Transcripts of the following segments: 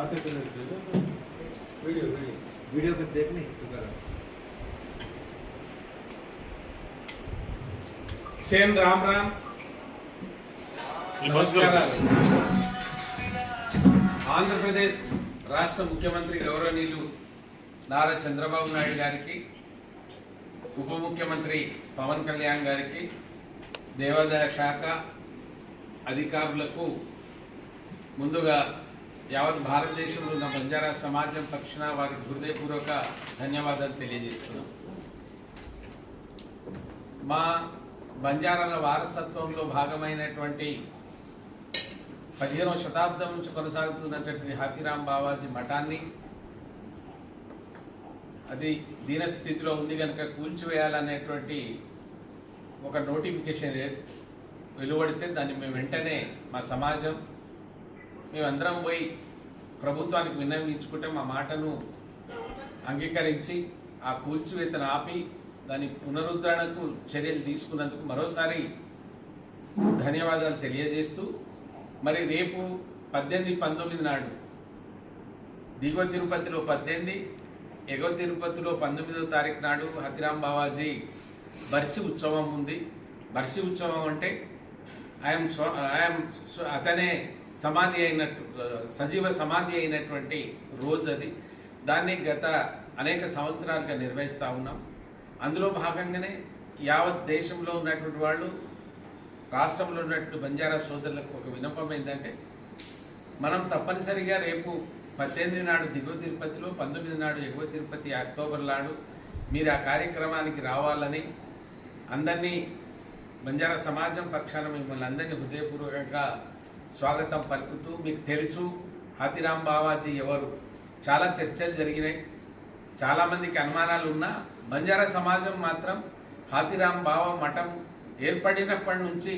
बातें करने के लिए वीडियो वीडियो वीडियो को देखने तुम्हारा సేమ్ రామ్ రామ్ నమస్కారాలు ఆంధ్రప్రదేశ్ రాష్ట్ర ముఖ్యమంత్రి గౌరవనీయులు నారా చంద్రబాబు నాయుడు గారికి ఉప ముఖ్యమంత్రి పవన్ కళ్యాణ్ గారికి దేవాదాయ శాఖ అధికారులకు ముందుగా యావత్ భారతదేశంలో ఉన్న బంజారా సమాజం పక్షాన వారికి హృదయపూర్వక ధన్యవాదాలు తెలియజేస్తున్నాం. మా బంజారాల వారసత్వంలో భాగమైనటువంటి పదిహేనవ శతాబ్దం నుంచి కొనసాగుతున్నటువంటి హాతీరామ్ బావాజీ మఠాన్ని అది దీనస్థితిలో ఉంది కనుక కూల్చివేయాలనేటువంటి ఒక నోటిఫికేషన్ వెలువడితే దాన్ని మేము వెంటనే మా సమాజం మేమందరం పోయి ప్రభుత్వానికి విన్నవించుకుంటే మా మాటను అంగీకరించి ఆ కూల్చివేతను ఆపి దాని పునరుద్ధరణకు చర్యలు తీసుకున్నందుకు మరోసారి ధన్యవాదాలు తెలియజేస్తూ మరి రేపు పద్దెనిమిది పంతొమ్మిది నాడు దిగువ తిరుపతిలో పద్దెనిమిది ఎగువ తిరుపతిలో పంతొమ్మిదవ తారీఖు నాడు హతిరాం బావాజీ బర్సి ఉత్సవం ఉంది. బర్సి ఉత్సవం అంటే ఐఎమ్ స్వ ఆయన అతనే సమాధి అయినట్టు సజీవ సమాధి అయినటువంటి రోజు అది. దాన్ని గత అనేక సంవత్సరాలుగా నిర్వహిస్తూ ఉన్నాం. అందులో భాగంగానే యావత్ దేశంలో ఉన్నటువంటి వాళ్ళు రాష్ట్రంలో ఉన్నటువంటి బంజారా సోదరులకు ఒక వినపం ఏంటంటే మనం తప్పనిసరిగా రేపు పద్దెనిమిది నాడు దిగువ తిరుపతిలో పంతొమ్మిది నాడు ఎగువ తిరుపతి అక్టోబర్ నాడు మీరు ఆ కార్యక్రమానికి రావాలని అందరినీ బంజారా సమాజం పక్షాన మిమ్మల్ని అందరినీ హృదయపూర్వకంగా స్వాగతం పలుకుతూ మీకు తెలుసు హాతిరామ్ బావాజీ ఎవరు? చాలా చర్చలు జరిగినాయి. చాలామందికి అనుమానాలు ఉన్నా బంజారా సమాజం మాత్రం హాతిరామ్ బావ మఠం ఏర్పడినప్పటి నుంచి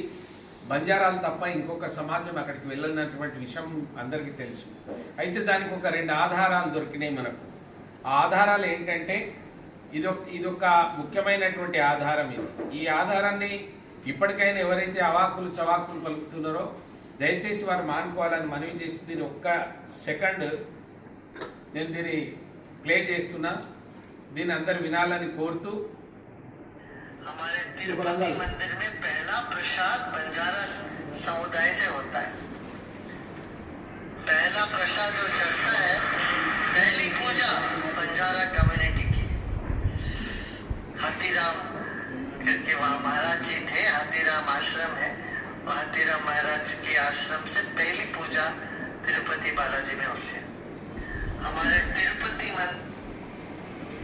బంజారాలు తప్ప ఇంకొక సమాజం అక్కడికి వెళ్ళినటువంటి విషయం అందరికీ తెలుసు. అయితే దానికి ఒక రెండు ఆధారాలు దొరికినాయి మనకు. ఆ ఆధారాలు ఏంటంటే ఇదొక ఇదొక ముఖ్యమైనటువంటి ఆధారం ఇది. ఈ ఆధారాన్ని ఇప్పటికైనా ఎవరైతే అవాకులు చవాకులు పలుకుతున్నారో దయచేసి వారు మానుకోవాలని మనవి చేసి దీని ఒక్క సెకండ్ నేను దీన్ని ప్లే చేస్తున్నా దీన్ని అందరు వినాలని కోరుతూ हमारे तिरुपति मंदिर में पहला प्रसाद बंजारा समुदाय से होता है पहला प्रसाद जो चढ़ता है पहली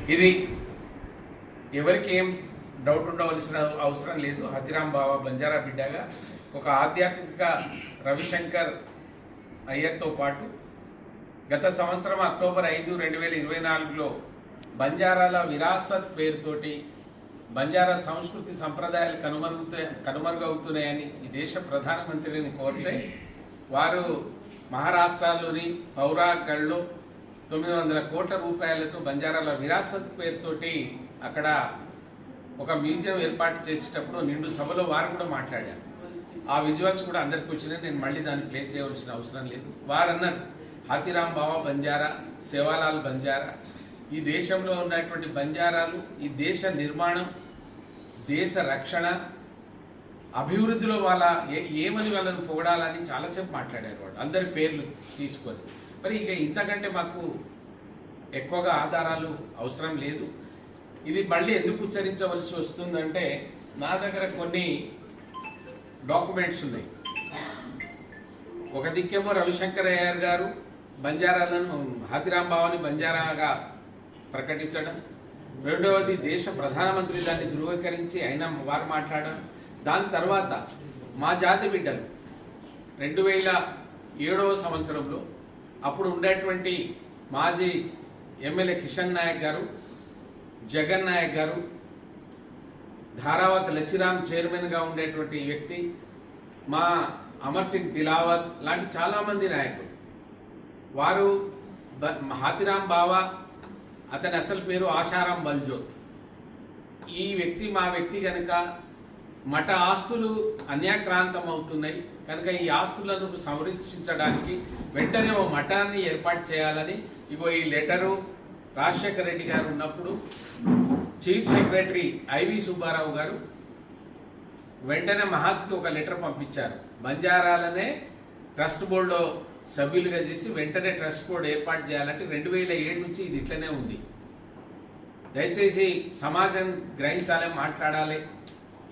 ఇది ఎవరికి ఏం డౌట్ ఉండవలసిన అవసరం లేదు. హతిరామ్ బాబా బంజారా బిడ్డగా ఒక ఆధ్యాత్మిక రవిశంకర్ అయ్యర్తో పాటు గత సంవత్సరం అక్టోబర్ ఐదు రెండు వేల ఇరవై నాలుగులో బంజారాల విరాసత్ పేరుతోటి బంజారా సంస్కృతి సంప్రదాయాలు కనుమరుగుతా కనుమరుగవుతున్నాయని ఈ దేశ ప్రధానమంత్రిని కోరితే వారు మహారాష్ట్రలోని పౌరాగఢ్లో తొమ్మిది వందల కోట్ల రూపాయలతో బంజారాల విరాసత్ పేరుతోటి అక్కడ ఒక మ్యూజియం ఏర్పాటు చేసేటప్పుడు నిండు సభలో వారు కూడా మాట్లాడారు. ఆ విజువల్స్ కూడా అందరికి వచ్చినాయి. నేను మళ్ళీ దాన్ని ప్లే చేయవలసిన అవసరం లేదు. వారన్నారు హాతిరామ్ బావా బంజారా సేవాలాల్ బంజారా ఈ దేశంలో ఉన్నటువంటి బంజారాలు ఈ దేశ నిర్మాణం దేశ రక్షణ అభివృద్ధిలో వాళ్ళ ఏమని వాళ్ళని పొగడాలని చాలాసేపు మాట్లాడారు వాళ్ళు. అందరి పేర్లు తీసుకొని మరి ఇక ఇంతకంటే మాకు ఎక్కువగా ఆధారాలు అవసరం లేదు. ఇది మళ్ళీ ఎందుకు ఉచ్చరించవలసి వస్తుందంటే నా దగ్గర కొన్ని డాక్యుమెంట్స్ ఉన్నాయి. ఒక దిక్కేమో రవిశంకర్ అయ్యర్ గారు బంజారాలను హాతిరాం బావాని బంజారాగా ప్రకటించడం. రెండవది దేశ ప్రధానమంత్రి దాన్ని ధృవీకరించి అయినా వారు మాట్లాడడం. దాని తర్వాత మా జాతి బిడ్డలు రెండు వేల ఏడవ సంవత్సరంలో అప్పుడు ఉండేటువంటి మాజీ ఎమ్మెల్యే కిషన్ నాయక్ గారు జగన్ నాయక్ గారు ధారావత్ లచ్చిరామ్ చైర్మన్గా ఉండేటువంటి వ్యక్తి మా అమర్ సింగ్ దిలావత్ లాంటి చాలామంది నాయకులు. వారు బ- బావా అతని అసలు పేరు ఆశారాం బల్జోత్ ఈ వ్యక్తి మా వ్యక్తి కనుక మఠ ఆస్తులు అన్యాక్రాంతం అవుతున్నాయి కనుక ఈ ఆస్తులను సంరక్షించడానికి వెంటనే ఓ మఠాన్ని ఏర్పాటు చేయాలని ఇగో ఈ లెటరు రాజశేఖర రెడ్డి గారు ఉన్నప్పుడు చీఫ్ సెక్రటరీ ఐవి సుబ్బారావు గారు వెంటనే మహాత్కి ఒక లెటర్ పంపించారు. బంజారాలనే ట్రస్ట్ బోర్డులో సభ్యులుగా చేసి వెంటనే ట్రస్ట్ బోర్డు ఏర్పాటు చేయాలంటే రెండు వేల ఏడు నుంచి ఇది ఇట్లనే ఉంది. దయచేసి సమాజం గ్రహించాలి మాట్లాడాలి.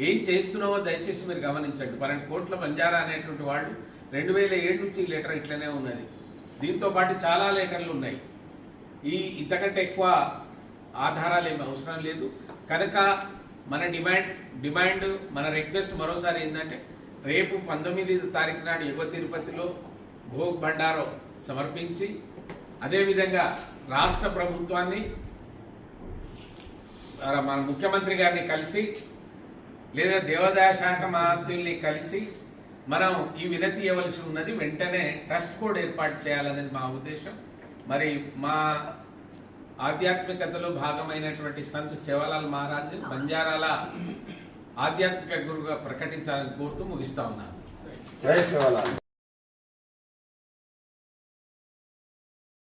ఏం చేస్తున్నావో దయచేసి మీరు గమనించండి. పన్నెండు కోట్ల బంజారా అనేటువంటి వాళ్ళు రెండు వేల ఏడు నుంచి ఈ లెటర్ ఇట్లనే ఉన్నది. దీంతో పాటు చాలా లెటర్లు ఉన్నాయి. ఈ ఇంతకంటే ఎక్కువ ఆధారాలు ఏమి అవసరం లేదు. కనుక మన డిమాండ్ డిమాండ్ మన రిక్వెస్ట్ మరోసారి ఏంటంటే రేపు పంతొమ్మిది తారీఖు నాడు యువ తిరుపతిలో భోగ్ భండారో సమర్పించి అదేవిధంగా రాష్ట్ర ప్రభుత్వాన్ని మన ముఖ్యమంత్రి గారిని కలిసి లేదా దేవాదాయ శాఖ మంత్రుల్ని కలిసి మనం ఈ వినతి ఇవ్వవలసి ఉన్నది వెంటనే ట్రస్ట్ కోడ్ ఏర్పాటు చేయాలనేది మా ఉద్దేశం. మరి మా ఆధ్యాత్మికతలో భాగమైనటువంటి సంత్ సేవలాల్ మహారాజ్ బంజారాల ఆధ్యాత్మిక గురువుగా ప్రకటించాలని కోరుతూ ముగిస్తా ఉన్నాను. జై శివలాల్.